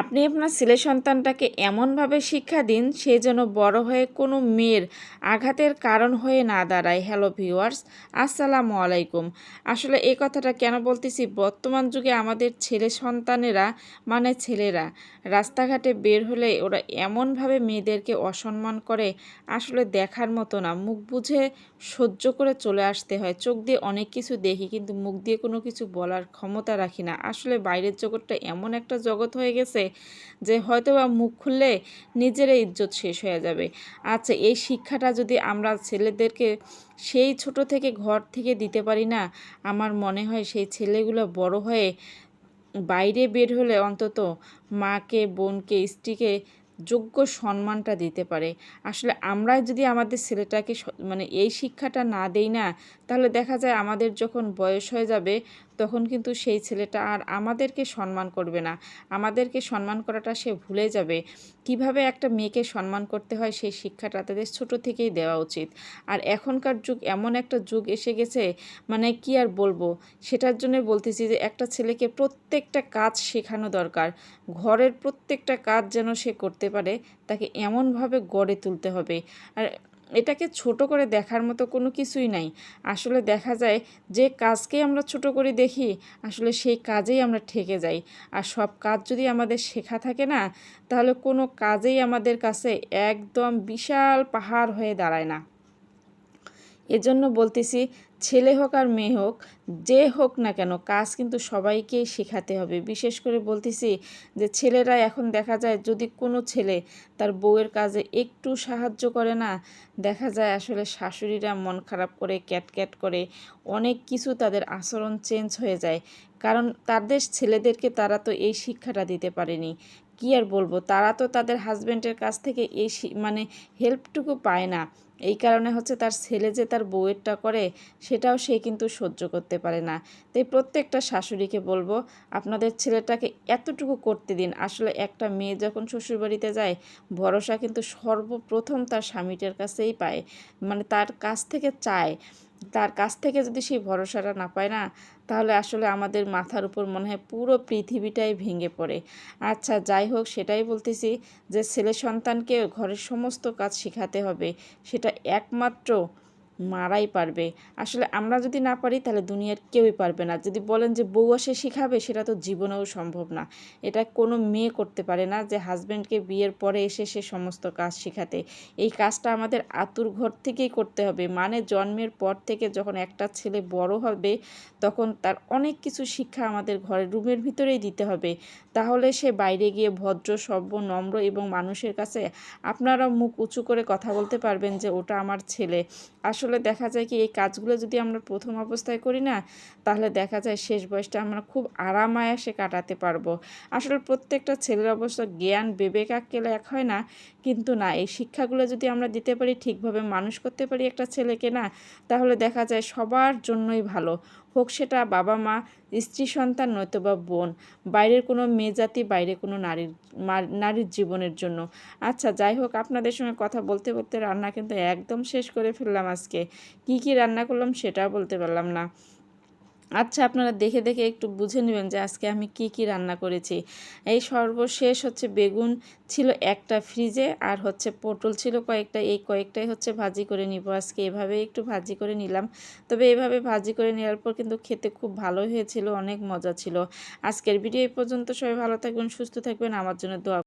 আপনি আপনার ছেলে সন্তানটাকে এমনভাবে শিক্ষা দিন, সে যেন বড় হয়ে কোনো মেয়ের আঘাতের কারণ হয়ে না দাঁড়ায়। হ্যালো ভিউয়ার্স, আসসালামু আলাইকুম। আসলে এই কথাটা কেন বলতেছি? বর্তমান যুগে আমাদের ছেলে সন্তানেরা মানে ছেলেরা, রাস্তাঘাটে বের হলে ওরা এমনভাবে মেয়েদেরকে অসম্মান করে, আসলে দেখার মতো না। মুখ বুঝে সহ্য করে চলে আসতে হয়। চোখ দিয়ে অনেক কিছু দেখি, কিন্তু মুখ দিয়ে কোনো কিছু বলার ক্ষমতা রাখি না। আসলে বাইরের জগৎটা এমন একটা জগৎ হয়ে গেছে যে হয়তো বা মুখ খুললে নিজেরই ইজ্জত শেষ হয়ে যাবে। আচ্ছা এই শিক্ষাটা যদি আমরা ছেলেদেরকে সেই ছোট থেকে ঘর থেকে দিতে পারি না, আমার মনে হয় সেই ছেলেগুলো বড় হয়ে বাইরে বের হলে অন্তত মাকে, বোনকে, স্ত্রীকে যোগ্য সম্মানটা দিতে পারে। আসলে আমরা যদি আমাদের ছেলেটাকে মানে এই শিক্ষাটা না দেই না, তাহলে দেখা যায় আমাদের যখন বয়স হয়ে যাবে তখন কিন্তু সেই ছেলেটা আর আমাদেরকে সম্মান করবে না। আমাদেরকে সম্মান করাটা সে ভুলে যাবে। কীভাবে একটা মেয়েকে সম্মান করতে হয় সেই শিক্ষাটা তাদের ছোট থেকেই দেওয়া উচিত। আর এখনকার যুগ এমন একটা যুগ এসে গেছে মানে কি আর বলব? সেটার জন্য বলতেছি যে একটা ছেলেকে প্রত্যেকটা কাজ শেখানো দরকার। ঘরের প্রত্যেকটা কাজ যেন সে করতে পারে, তাকে এমনভাবে গড়ে তুলতে হবে। আর এটাকে ছোট করে দেখার মতো কোনো কিছুই নাই। আসলে দেখা যায় যে কাজকেই আমরা ছোট করে দেখি, আসলে সেই কাজেই আমরা ঠেকে যাই। আর সব কাজ যদি আমাদের শেখা থাকে না, তাহলে কোনো কাজেই আমাদের কাছে একদম বিশাল পাহাড় হয়ে দাঁড়ায় না। এজন্য বলতেছি, ছেলে হোক আর মেয়ে হোক, যে হোক না কেন, কাজ কিন্তু সবাইকেই শেখাতে হবে। বিশেষ করে বলতেছি যে, ছেলেরা এখন দেখা যায় যদি কোনো ছেলে তার বউয়ের কাজে একটু সাহায্য করে না, দেখা যায় আসলে শাশুড়িরা মন খারাপ করে, ক্যাট করে, অনেক কিছু তাদের আচরণ চেঞ্জ হয়ে যায়। কারণ তাদের ছেলেদেরকে তারা তো এই শিক্ষাটা দিতে পারেনি। কী আর বলব, তারা তো তাদের হাজব্যান্ডের কাছ থেকে এই মানে হেল্পটুকু পায় না। এই কারণে হচ্ছে তার ছেলে যে তার বউয়েরটা করে, সেটাও সে কিন্তু সহ্য করতে পারে না। তাই প্রত্যেকটা শাশুড়িকে বলব, আপনাদের ছেলেটাকে এতটুকু করতে দিন। আসলে একটা মেয়ে যখন শ্বশুরবাড়িতে যায়, ভরসা কিন্তু সর্বপ্রথম তার স্বামীটার কাছেই পায়। মানে তার কাছ থেকে চায়। তার কাছ থেকে যদি সেই ভরসাটা না পায় না, তাহলে আসলে আমাদের মাথার উপর মনে হয় পুরো পৃথিবীটাই ভেঙে পড়ে। আচ্ছা যাই হোক, সেটাই বলতেছি যে ছেলে সন্তানকে ঘরের সমস্ত কাজ শেখাতে হবে। সেটা একমাত্র মারাই পারবে। আসলে আমরা যদি না পারি, তাহলে দুনিয়ার কেউই পারবে না। যদি বলেন যে বউ আসে শিখাবে, সেটা তো জীবনেও সম্ভব না। এটা কোনো মেয়ে করতে পারে না যে হাজব্যান্ডকে বিয়ের পরে এসে সে সমস্ত কাজ শেখাতে। এই কাজটা আমাদের আতুর ঘর থেকেই করতে হবে। মানে জন্মের পর থেকে যখন একটা ছেলে বড় হবে, তখন তার অনেক কিছু শিক্ষা আমাদের ঘরের রুমের ভিতরেই দিতে হবে। তাহলে সে বাইরে গিয়ে ভদ্র, সভ্য, নম্র এবং মানুষের কাছে আপনারা মুখ উঁচু করে কথা বলতে পারবেন যে ওটা আমার ছেলে। আসলে দেখা যায় কি, এই কাজগুলো যদি আমরা প্রথম অবস্থায় করি না, তাহলে দেখা যায় শেষ বয়সটা আমরা খুব আরামায়াসে কাটাতে পারব। আসলে প্রত্যেকটা ছেলের অবশ্য জ্ঞান বিবেক আক্কেলে এক হয় না, কিন্তু না, এই শিক্ষাগুলো যদি আমরা দিতে পারি, ঠিকভাবে মানুষ করতে পারি একটা ছেলেকে না, তাহলে দেখা যায় সবার জন্যই ভালো। হোক সেটা বাবা মা, স্ত্রী সন্তান নয়তো বা বোন, বাইরের কোনো মেয়ে জাতি বাইরে কোনো নারীর নারীর জীবনের জন্য। আচ্ছা যাই হোক, আপনাদের সঙ্গে কথা বলতে বলতে রান্না কিন্তু একদম শেষ করে ফেললাম আজকে। কি? কি রান্না করলাম সেটাও বলতে পারলাম না। আচ্ছা আপনারা দেখে দেখে একটু বুঝে নেবেন যে আজকে আমি কি কি রান্না করেছি। এই সর্বশেষ হচ্ছে বেগুন ছিল একটা ফ্রিজে, আর হচ্ছে পটল ছিল কয়েকটা। এই কয়েকটাই হচ্ছে ভাজি করে নিব। আজকে এভাবে একটু ভাজি করে নিলাম। তবে এভাবে ভাজি করে নেওয়ার পর কিন্তু খেতে খুব ভালো হয়েছিল, অনেক মজা ছিল। আজকের ভিডিও এই পর্যন্ত। সবাই ভালো থাকবেন, সুস্থ থাকবেন। আমার জন্য দোয়া